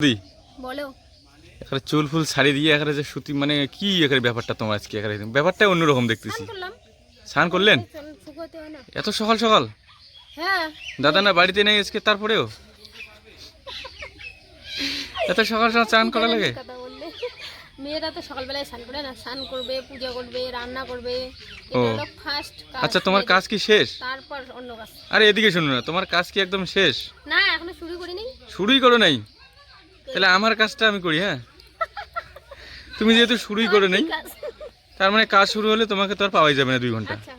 দি। বলো। এখানে চুল ফুল ছাড়ি দিয়ে এখানে যে সুতি মানে কি এখানে ব্যাপারটা তোমার আজকে এখানে? ব্যাপারটা অন্যরকম দেখতেছি। স্নান স্নান করলেন? এত সকাল সকাল? হ্যাঁ। দাদা না বাড়িতে নেই আজকে তারপরেও? এত সকাল সকাল চান করা লাগে? মেয়েরা তো সকালবেলায় স্নান করে না স্নান করবে পূজা করবে রান্না করবে। ও। আচ্ছা তোমার কাজ কি শেষ? তারপর অন্য কাজ। আরে এদিকে শুনো না তোমার কাজ কি একদম শেষ? না এখনও শুরু করিনি। শুরুই করো নাই? তাহলে আমার কাজটা আমি করি হ্যাঁ? তুমি যেহেতু শুরুই করে নাই কি কাজ? তার মানে কাজ শুরু হলে তোমাকে তো আর পাওয়াই যাবে না দুই ঘণ্টা। আচ্ছা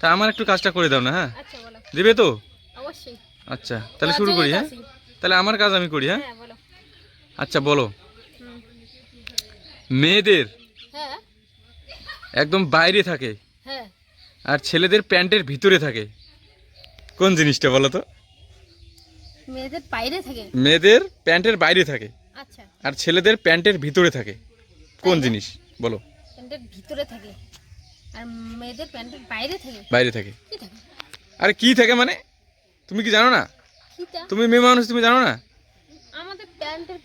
তা আমার একটু কাজটা করে দাও না হ্যাঁ? আচ্ছা দেবে তো? আচ্ছা তাহলে শুরু করি হ্যাঁ? তাহলে আমার কাজ আমি করি হ্যাঁ? হ্যাঁ আচ্ছা বলো। মেয়েদের হ্যাঁ। একদম বাইরে থাকে হ্যাঁ। আর ছেলেদের প্যান্টের ভিতরে থাকে। কোন জিনিসটা বলো তো? মেয়েদের বাইরে থাকে? মেয়েদের প্যান্টের বাইরে থাকে। আচ্ছা। আর ছেলেদের প্যান্টের ভিতরে থাকে। কোন জিনিস? বলো। প্যান্টের ভিতরে থাকে। আর মেয়েদের প্যান্টের বাইরে থাকে? বাইরে থাকে। কি থাকে? আরে কি থাকে মানে? তুমি কি জানো না? তুমি মেয়ে মানুষ তুমি জানো না? আমাদের প্যান্টের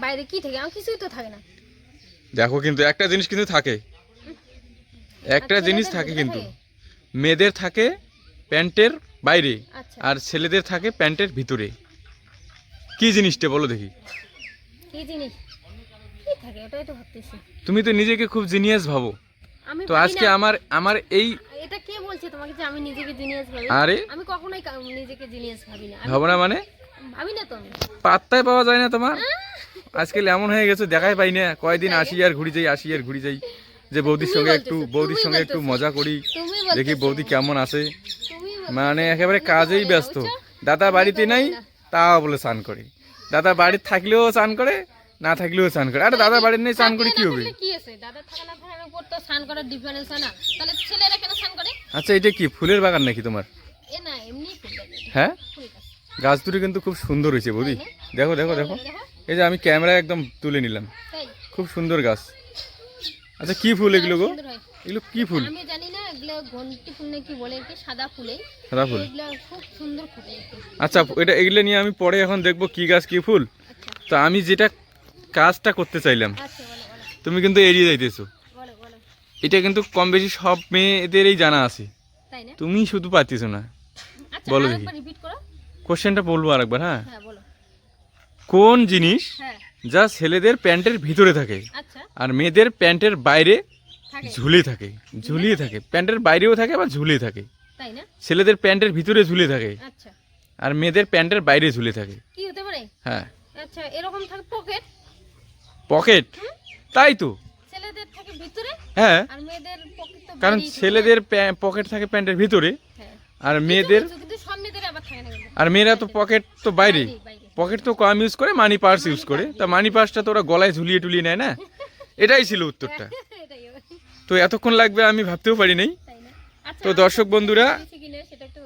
বাইরে কি থাকে? আমার কিছুই তো থাকে না। দেখো কিন্তু একটা জিনিস কিন্তু থাকে। একটা জিনিস থাকে কিন্তু। মেয়েদের থাকে প্যান্টের বাইরে। আচ্ছা। আর ছেলেদের থাকে প্যান্টের ভিতরে। কি জিনিসটা বলো দেখি। কি জিনিস? কি থাকে? ওটাই তো ভাবতেছি। তুমি তো নিজেকে খুব জিনিয়াস ভাবো। আমি তো আজকে আমার আমার এই এটা কে বলছে তোমাকে যে আমি নিজেকে জিনিয়াস ভাবি? আরে। আমি কখনোই নিজেকে জিনিয়াস ভাবি না। আমি ভাবনা মানে? ভাবি না তো আমি। পাত্তাই পাওয়া যায় না তোমার? আজকাল এমন হয়ে গেছে দেখাই পাই না। কয়দিন আসি আর ঘুরি যাই আসি আর ঘুরি যাই। যে বৌদির সঙ্গে একটু বৌদির সঙ্গে একটু মজা করি। দেখি বৌদি কেমন আছে। মানে একেবারে কাজেই ব্যস্ত। দাদা বাড়িতে নাই? তা বলে স্নান করে। দাদা বাড়িতে থাকলেও স্নান করে না থাকলেও স্নান করে। আরে দাদা বাড়ির নেই স্নান করে কি হবে? আচ্ছা এটা কি ফুলের বাগান নাকি তোমার? হ্যাঁ? গাছ। দুটো কিন্তু খুব সুন্দর হয়েছে বৌদি। দেখো দেখো দেখো। এই যে আমি ক্যামেরায় একদম তুলে নিলাম। খুব সুন্দর গাছ। আচ্ছা কি ফুল এগুলো গো। এগুলো কি ফুল? আমি জানি না এগুলো ঘন্টি ফুল নাকি বলে কি সাদা ফুলে। সাদা ফুল? এগুলো খুব সুন্দর ফুটে আচ্ছা এটা এগুলো নিয়ে আমি পরে এখন দেখব কি গাছ কি ফুল। আচ্ছা। তো আমি যেটা কাজটা করতে চাইলাম আচ্ছা তুমি কিন্তু এড়িয়ে যাইতেছো। এটা কিন্তু কম বেশি সব মেয়েদেরই জানা আছে। তুমি শুধু পারতেছো না। আচ্ছা বলো করো। কোশ্চেনটা বলব আরেকবার হ্যাঁ? হ্যাঁ কোন জিনিস হ্যাঁ। যা ছেলেদের প্যান্টের ভিতরে থাকে আর মেয়েদের প্যান্টের বাইরে ঝুলে থাকে ঝুলিয়ে থাকে। প্যান্টের বাইরেও থাকে বা ঝুলে থাকে। তাই না? ছেলেদের প্যান্টের ভিতরে ঝুলে থাকে। আচ্ছা। আর মেয়েদের প্যান্টের বাইরে ঝুলে থাকে। কি হতে পারে? হ্যাঁ। আচ্ছা এরকম থাকে পকেট? পকেট? তাই তো। ছেলেদের থাকে ভিতরে? হ্যাঁ। আর মেয়েদের পকেট তো কারণ। ছেলেদের পকেট থাকে প্যান্টের ভিতরে। হ্যাঁ। আর মেয়েদের আর মেয়েরা তো পকেট তো বাইরে। পকেট তো কম ইউজ করে মানি পার্স ইউজ করে। তা মানি পার্সটা তো ওরা গলায় ঝুলিয়ে টুলিয়ে নেয় না? এটাই ছিল উত্তরটা। তো এতক্ষণ লাগবে আমি ভাবতেও পারি নাই আচ্ছা তো দর্শক বন্ধুরা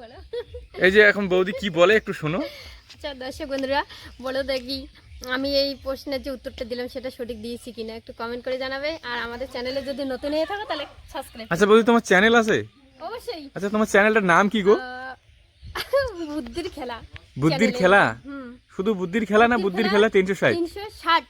বলো। এই যে এখন বৌদি কি বলে একটু শোনো। আচ্ছা দর্শক বন্ধুরা বলো দেখি আমি এই প্রশ্নের যে উত্তরটা দিলাম সেটা সঠিক দিয়েছি কিনা একটু কমেন্ট করে জানাবে। আর আমাদের চ্যানেলে যদি নতুন হয়ে থাকো তাহলে সাবস্ক্রাইব আচ্ছা বৌদি তোমার চ্যানেল আছে? অবশ্যই। আচ্ছা তোমার চ্যানেলটার নাম কি গো? বুদ্ধির খেলা বুদ্ধির খেলা? শুধু বুদ্ধির খেলা না বুদ্ধির খেলা তিনশো ষাট? তিনশো ষাট।